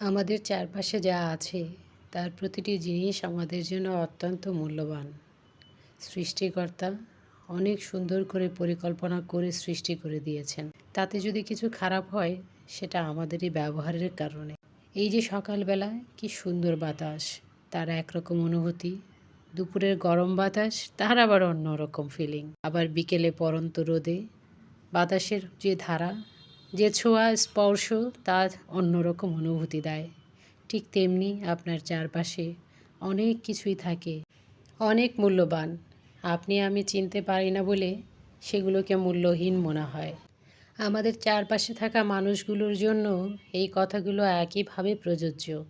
আমাদের চারপাশে যা আছে, তার প্রতিটি জিনিস আমাদের জন্য অত্যন্ত মূল্যবান। সৃষ্টিকর্তা অনেক সুন্দর করে পরিকল্পনা করে সৃষ্টি করে দিয়েছেন। তাতে যদি কিছু খারাপ হয়, সেটা আমাদেরই ব্যবহারের কারণে। এই যে সকালবেলা, কি সুন্দর বাতাস, তার একরকম অনুভূতি। দুপুরের গরম বাতাস, তার আবার অন্যরকম ফিলিং আবার বিকেলে পরন্ত রোদে বাতাসের যে ধারা যে ছোঁয়া, স্পর্শ তার অন্যরকম অনুভূতি দেয়। ঠিক তেমনি আপনার চারপাশে অনেক কিছুই থাকে। অনেক মূল্যবান। আপনি আমি চিনতে পারি না বলে সেগুলোকে মূল্যহীন মনে হয়। আমাদের চারপাশে থাকা মানুষগুলোর জন্য এই কথাগুলো একইভাবে প্রযোজ্য।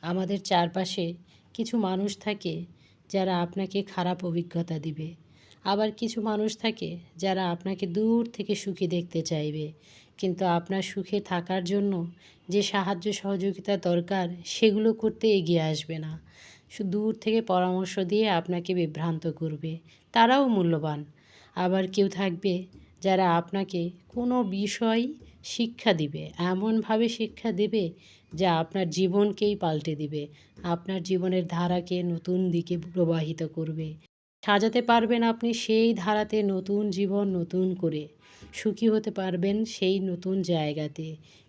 আমাদের চারপাশে কিছু মানুষ থাকে যারা আপনাকে খারাপ অভিজ্ঞতা দিবে। আবার কিছু মানুষ থাকে যারা আপনাকে দূর থেকে সুখী দেখতে চাইবে। কিন্তু আপনার সুখে থাকার জন্য যে সাহায্য সহযোগিতা দরকার, সেগুলো করতে এগিয়ে আসবে না। দূর থেকে পরামর্শ দিয়ে আপনাকে বিভ্রান্ত করবে। তারাও মূল্যবান। আবার কেউ থাকবে যারা আপনাকে কোনো বিষয় শিক্ষা দিবে, এমনভাবে শিক্ষা দেবে যা আপনার জীবনকেই পাল্টে দিবে। আপনার জীবনের ধারাকে নতুন দিকে প্রবাহিত করবে। সাজাতে পারবেন আপনি সেই ধারাতে নতুন জীবন নতুন করে। সুখী হতে পারবেন সেই নতুন জায়গাতে।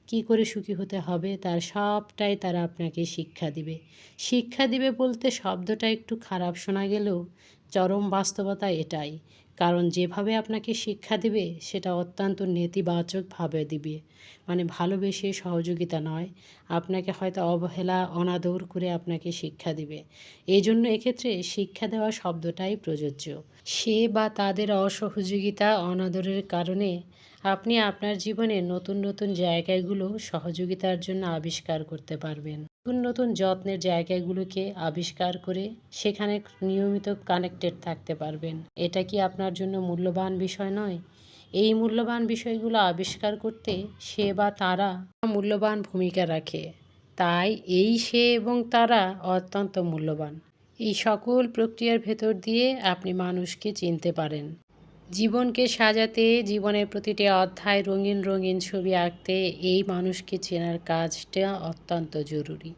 কি করে সুখী হতে হবে? তার সবটাই তারা আপনাকে শিক্ষা দিবে। শিক্ষা দিবে বলতে শব্দটা একটু খারাপ শোনা গেলেও চরম বাস্তবতা এটাই। কারণ যেভাবে আপনাকে শিক্ষা দিবে, সেটা অত্যন্ত নেতিবাচকভাবে দিবে। মানে ভালোবেসে সহযোগিতা নয়, আপনাকে হয়তো অবহেলা, অনাদর করে আপনাকে শিক্ষা দিবে। এই জন্য এক্ষেত্রে শিক্ষা দেওয়া শব্দটাই প্রযোজ্য। সে বা তাদের অসহযোগিতা, অনাদরের কারণে আপনি আপনার জীবনে নতুন নতুন জায়গাগুলো সহযোগিতার জন্য আবিষ্কার করতে পারবেন। নতুন নতুন যত্নের জায়গাগুলোকে আবিষ্কার করে সেখানে নিয়মিত কানেক্টেড থাকতে পারবেন। এটা কি আপনার জন্য মূল্যবান বিষয় নয়? এই মূল্যবান বিষয়গুলো আবিষ্কার করতে সে বা তারা মূল্যবান ভূমিকা রাখে। তাই এই সে এবং তারা অত্যন্ত মূল্যবান। এই সকল প্রক্রিয়ার ভেতর দিয়ে আপনি মানুষকে চিনতে পারেন। জীবনকে সাজাতে, জীবনের প্রতিটি অধ্যায় রঙিন রঙিন ছবি আঁকতে এই মানুষকে চেনার কাজটা অত্যন্ত জরুরি।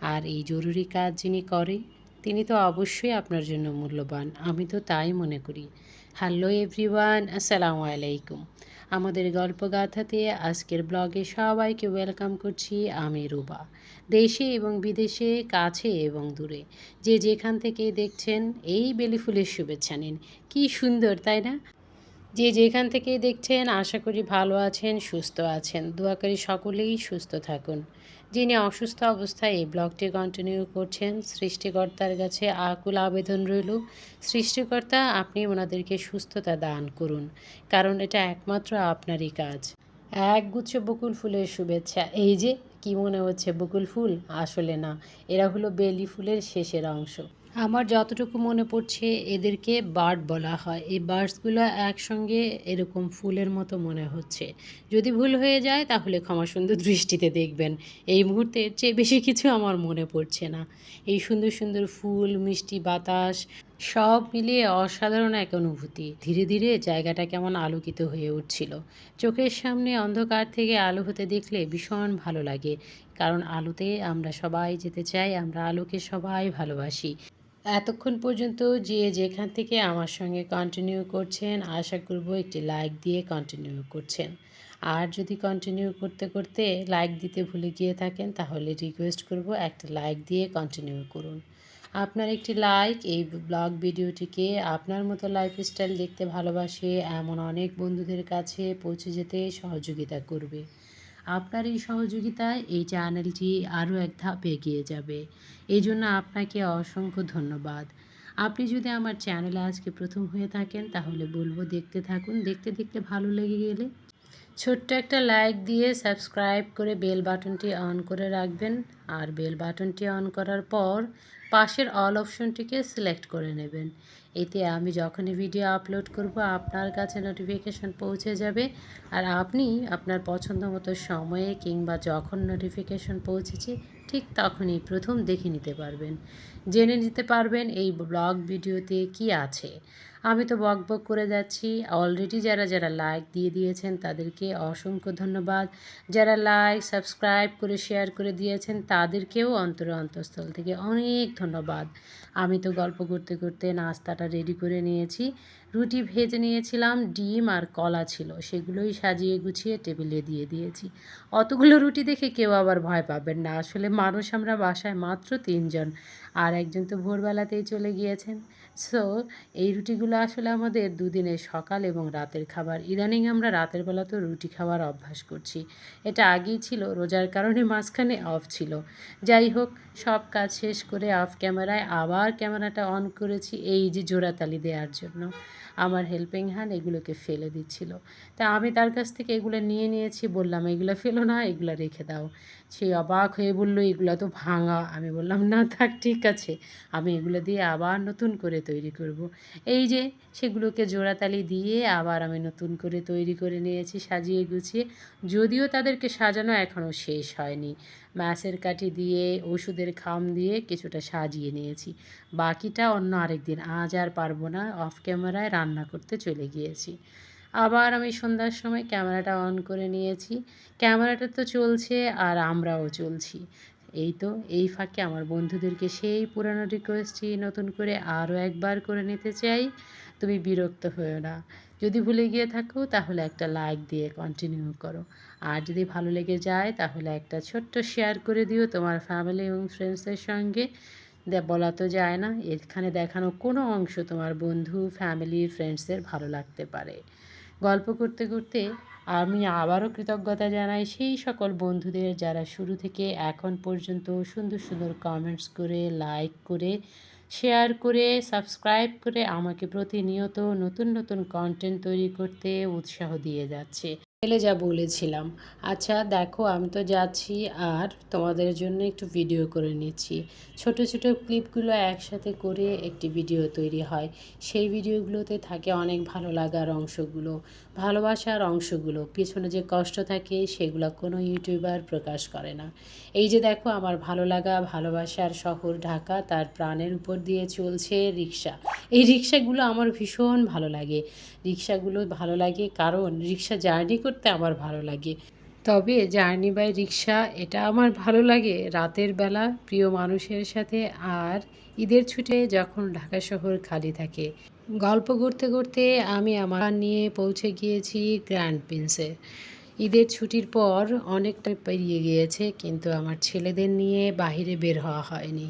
আর এই জরুরি কাজ যিনি করে তিনি তো অবশ্যই আপনার জন্য মূল্যবান। আমি তো তাই মনে করি। হ্যালো এভরিওয়ান, আসসালামু আলাইকুম। আমাদের গল্পগাথাতে আজকের ব্লগে সবাইকে ওয়েলকাম করছি আমি রুবা। দেশে এবং বিদেশে, কাছে এবং দূরে। যে যেখান থেকে দেখছেন, এই বেলি ফুলের শুভেচ্ছা নিন। কী সুন্দর, তাই না? যে যেখান থেকে দেখছেন, আশা করি ভালো আছেন, সুস্থ আছেন। দোয়া করি সকলেই সুস্থ থাকুন। যিনি অসুস্থ অবস্থায় এই ব্লগটি কন্টিনিউ করছেন, সৃষ্টিকর্তার কাছে আকুল আবেদন রইল। সৃষ্টিকর্তা, আপনি ওনাদেরকে সুস্থতা দান করুন, কারণ এটা একমাত্র আপনারই কাজ। এক গুচ্ছ বকুল ফুলের শুভেচ্ছা। এই যে, কি মনে হচ্ছে বকুল ফুল? আসলে না, এরা হলো বেলি ফুলের শেষের অংশ। আমার যতটুকু মনে পড়ছে, এদেরকে বার্ড বলা হয়। এই বার্ডসগুলো একসঙ্গে এরকম ফুলের মতো মনে হচ্ছে। যদি ভুল হয়ে যায়, তাহলে ক্ষমা সুন্দর দৃষ্টিতে দেখবেন। এই মুহূর্তে চেয়ে বেশি কিছু আমার মনে পড়ছে না। এই সুন্দর সুন্দর ফুল, মিষ্টি বাতাস, সব মিলিয়ে অসাধারণ এক অনুভূতি। ধীরে ধীরে জায়গাটা কেমন আলোকিত হয়ে উঠছিল। চোখের সামনে অন্ধকার থেকে আলো হতে দেখলে ভীষণ ভালো লাগে। কারণ আলোতে আমরা সবাই যেতে চাই, আমরা আলোকে সবাই ভালোবাসি। এতক্ষণ পর্যন্ত যে যেখান থেকে আমার সঙ্গে কন্টিনিউ করছেন, আশা করব একটি লাইক দিয়ে কন্টিনিউ করছেন। আর যদি কন্টিনিউ করতে করতে লাইক দিতে ভুলে গিয়ে থাকেন, তাহলে রিকোয়েস্ট করব একটা লাইক দিয়ে কন্টিনিউ করুন। আপনার একটি লাইক এই ব্লগ ভিডিওটিকে আপনার মতো লাইফস্টাইল দেখতে ভালোবাসে, এমন অনেক বন্ধুদের কাছে পৌঁছে যেতে সহযোগিতা করবে। আপনার এই সহযোগিতায় এই চ্যানেলটি আরও এক ধাপ এগিয়ে যাবে। এই জন্য আপনাকে অসংখ্য ধন্যবাদ। আপনি যদি আমার চ্যানেলে আজকে প্রথম হয়ে থাকেন, তাহলে বলব দেখতে থাকুন। দেখতে দেখতে ভালো লেগে গেলে ছোট্ট একটা লাইক দিয়ে সাবস্ক্রাইব করে বেল বাটনটি অন করে রাখবেন। আর বেল বাটনটি অন করার পর পাশের অল অপশনটিকে সিলেক্ট করে নেবেন। এতে আমি যখনই ভিডিও আপলোড করব, আপনার কাছে নোটিফিকেশন পৌঁছে যাবে। আর আপনি আপনার পছন্দ মতো সময়ে কিংবা যখন নোটিফিকেশন পৌঁছেছে, ঠিক তখনই প্রথম দেখে নিতে পারবেন। জেনে নিতে পারবেন এই ব্লগ ভিডিওতে কি আছে। আমি তো বক বক করে যাচ্ছি। অলরেডি যারা যারা লাইক দিয়ে দিয়েছেন, তাদেরকে অসংখ্য ধন্যবাদ। যারা লাইক সাবস্ক্রাইব করে শেয়ার করে দিয়েছেন, তাদেরকেও অন্তর অন্তঃস্থল থেকে অনেক ধন্যবাদ। আমি তো গল্প করতে করতে নাস্তাটা রেডি করে নিয়েছি। রুটি ভেজে নিয়েছিলাম, ডিম আর কলা ছিল। সেগুলোই সাজিয়ে গুছিয়ে টেবিলে দিয়ে দিয়েছি। অতগুলো রুটি দেখে কেউ আবার ভয় পাবেন না। আসলে মানুষ আমরা বাসায় মাত্র তিনজন আর একজন তো ভোরবেলাতেই চলে গিয়েছেন। সো এই রুটিগুলো আসলে আমাদের দুদিনের সকাল এবং রাতের খাবার। ইদানিং আমরা রাতের বেলা তো রুটি খাওয়ার অভ্যাস করছি। এটা আগেই ছিল, রোজার কারণে মাঝখানে অফ ছিল। যাই হোক, সব কাজ শেষ করে অফ ক্যামেরায় আবার ক্যামেরাটা অন করেছি এই যে জোড়াতালি দেওয়ার জন্য। আমার হেল্পিং হ্যান্ড এগুলোকে ফেলে দিচ্ছিল। তা আমি তার কাছ থেকে এগুলো নিয়ে নিয়েছি, বললাম, এগুলো ফেলো না, এগুলো রেখে দাও। সে অবাক হয়ে বলল, এগুলো তো ভাঙা। আমি বললাম, না, থাক, ঠিক আছে, আমি এগুলো দিয়ে আবার নতুন করে তৈরি করব। এই যে, সেগুলোকে জোড়াতালি দিয়ে আবার আমি নতুন করে তৈরি করে নিয়েছি, সাজিয়ে গুছিয়ে। যদিও তাদেরকে সাজানো এখনও শেষ হয়নি। ম্যাসের কাঠি দিয়ে, ওষুধের খাম দিয়ে কিছুটা সাজিয়ে নিয়েছি। বাকিটা অন্য আরেক দিন। আজ আর পারব না, অফ ক্যামেরায় রান্না করতে চলে গিয়েছি। আবার আমি সন্ধ্যার সময় ক্যামেরাটা অন করে নিয়েছি। ক্যামেরাটা তো চলছে আর আমরাও চলছি। এই তো, এই ফাঁকে আমার বন্ধুদেরকে সেই পুরানো রিকোয়েস্টটি নতুন করে আরও একবার করে নিতে চাই। তুমি বিরক্ত হয়েও না। যদি ভুলে গিয়ে থাকো, তাহলে একটা লাইক দিয়ে কন্টিনিউ করো। আর যদি ভালো লেগে যায়, তাহলে একটা ছোট্ট শেয়ার করে দিও তোমার ফ্যামিলি এবং ফ্রেন্ডসদের সঙ্গে। বলা তো যায় না, এখানে দেখানো কোনো অংশ তোমার বন্ধু ফ্যামিলি ফ্রেন্ডসদের ভালো লাগতে পারে। গল্প করতে করতে আমি আবারও কৃতজ্ঞতা জানাই সেই সকল বন্ধুদের যারা শুরু থেকে এখন পর্যন্ত সুন্দর সুন্দর কমেন্টস করে লাইক করে শেয়ার করে সাবস্ক্রাইব করে আমাকে প্রতিনিয়ত নতুন নতুন কন্টেন্ট তৈরি করতে উৎসাহ দিয়ে যাচ্ছে। ছেলে যা বলেছিলাম। আচ্ছা দেখো, আমি তো যাচ্ছি আর তোমাদের জন্য একটু ভিডিও করে নিচ্ছি। ছোট ছোট ক্লিপগুলো একসাথে করে একটি ভিডিও তৈরি হয়। সেই ভিডিওগুলোতে থাকে অনেক ভালো লাগার অংশগুলো, ভালোবাসার অংশগুলো। পিছনে যে কষ্ট থাকে, সেগুলো কোনো ইউটিউবার প্রকাশ করে না। এই যে দেখো, আমার ভালো লাগা, ভালোবাসার শহর ঢাকা, তার প্রাণের উপর দিয়ে চলছে রিক্সা। এই রিক্সাগুলো আমার ভীষণ ভালো লাগে। রিক্সাগুলো ভালো লাগে কারণ রিক্সা জার্নি করতে আমার ভালো লাগে। তবে জার্নি বাই রিক্সা এটা আমার ভালো লাগে। রাতের বেলা প্রিয় মানুষের সাথে আর ঈদের ছুটে যখন ঢাকা শহর খালি থাকে। গল্প করতে করতে আমি আমার নিয়ে পৌঁছে গিয়েছি গ্র্যান্ড প্রিন্সে। ঈদের ছুটির পর অনেকটা পেরিয়ে গিয়েছে কিন্তু আমার ছেলেদের নিয়ে বাহিরে বের হওয়া হয়নি।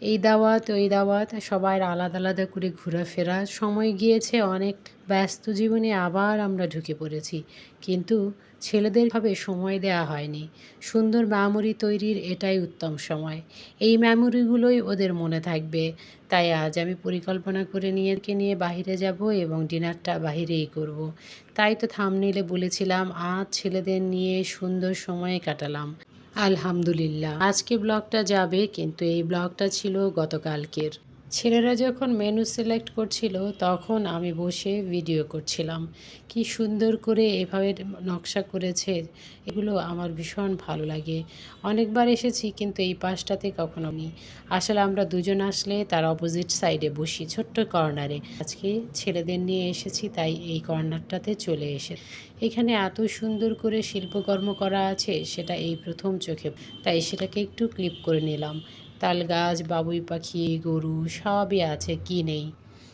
এই দাওয়াত, ওই দাওয়াত, সবাই আলাদা আলাদা করে ঘোরাফেরা। সময় গিয়েছে অনেক, ব্যস্ত জীবনে আবার আমরা ঢুকে পড়েছি। কিন্তু ছেলেদের ভাবে সময় দেওয়া হয়নি। সুন্দর মেমোরি তৈরির এটাই উত্তম সময়। এই মেমোরিগুলোই ওদের মনে থাকবে। তাই আজ আমি পরিকল্পনা করে নিয়ে নিয়ে বাহিরে যাব এবং ডিনারটা বাহিরেই করব। তাই তো থামনিলে বলেছিলাম, আজ ছেলেদের নিয়ে সুন্দর সময় কাটালাম। আলহামদুলিল্লাহ। আজকে ব্লগটা যাবে কিন্তু এই ব্লগটা ছিল গতকালকের। ছেলেরা যখন মেনু সিলেক্ট করছিল, তখন আমি বসে ভিডিও করছিলাম। কি সুন্দর করে এভাবে নকশা করেছে, এগুলো আমার ভীষণ ভালো লাগে। অনেকবার এসেছি, কিন্তু এই পাশটাতে কখনো নি আসলে আমরা দুজন আসলে তার অপোজিট সাইডে বসি, ছোট্ট কর্নারে আজকে ছেলেদের নিয়ে এসেছি, তাই এই কর্নারটাতে চলে এসে। এখানে এত সুন্দর করে শিল্পকর্ম করা আছে, সেটা এই প্রথম চোখে। তাই সেটাকে একটু ক্লিপ করে নিলাম। তাল গাছ, বাবুই পাখি, গরু সবই আছে, কি নেই?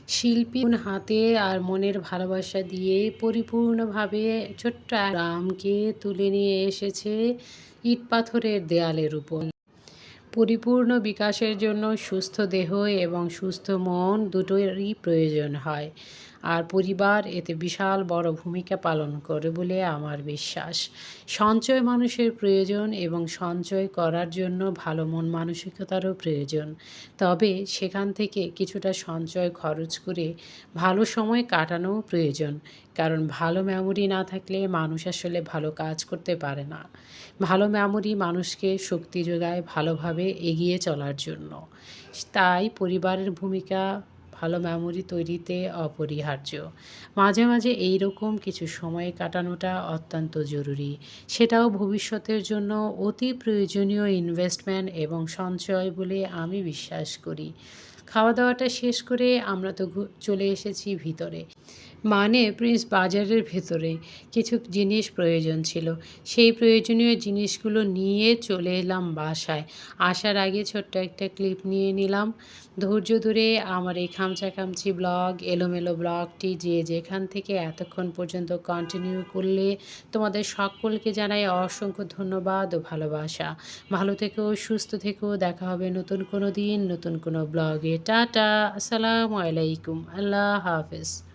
শিল্পী হাতে আর মনের ভালোবাসা দিয়ে পরিপূর্ণভাবে ছোট্ট গ্রামকে তুলে নিয়ে এসেছে ইট পাথরের দেয়ালের উপর। পরিপূর্ণ বিকাশের জন্য সুস্থ দেহ এবং সুস্থ মন দুটোরই প্রয়োজন হয়। আর পরিবার এতে বিশাল বড় ভূমিকা পালন করে বলে আমার বিশ্বাস। সঞ্চয় মানুষের প্রয়োজন এবং সঞ্চয় করার জন্য ভালো মন মানসিকতারও প্রয়োজন। তবে সেখান থেকে কিছুটা সঞ্চয় খরচ করে ভালো সময় কাটানো প্রয়োজন, কারণ ভালো মেমোরি না থাকলে মানুষ আসলে ভালো কাজ করতে পারে না। ভালো মেমোরি মানুষকে শক্তি যোগায় ভালোভাবে এগিয়ে চলার জন্য। তাই পরিবারের ভূমিকা ভালো মেমোরি তৈরিতে অপরিহার্য। মাঝে মাঝে এই রকম কিছু সময় কাটানোটা অত্যন্ত জরুরি। সেটাও ভবিষ্যতের জন্য অতি প্রয়োজনীয় ইনভেস্টমেন্ট এবং সঞ্চয় বলে আমি বিশ্বাস করি। খাওয়া দাওয়াটা শেষ করে আমরা তো চলে এসেছি ভিতরে। মানে প্রিন্স বাজারের ভেতরে কিছু জিনিস প্রয়োজন ছিল। সেই প্রয়োজনীয় জিনিসগুলো নিয়ে চলে এলাম বাসায়। আসার আগে ছোট্ট একটা ক্লিপ নিয়ে নিলাম। ধৈর্য ধরে আমার এই খামচা খামচি ব্লগ, এলোমেলো ব্লগটি যে যেখান থেকে এতক্ষণ পর্যন্ত কন্টিনিউ করলে তোমাদের সকলকে জানাই অসংখ্য ধন্যবাদ ও ভালোবাসা। ভালো থেকেও সুস্থ থেকেও দেখা হবে নতুন কোনো দিন, নতুন কোনো ব্লগে। টাটা, আসসালামু আলাইকুম, আল্লাহ হাফেজ।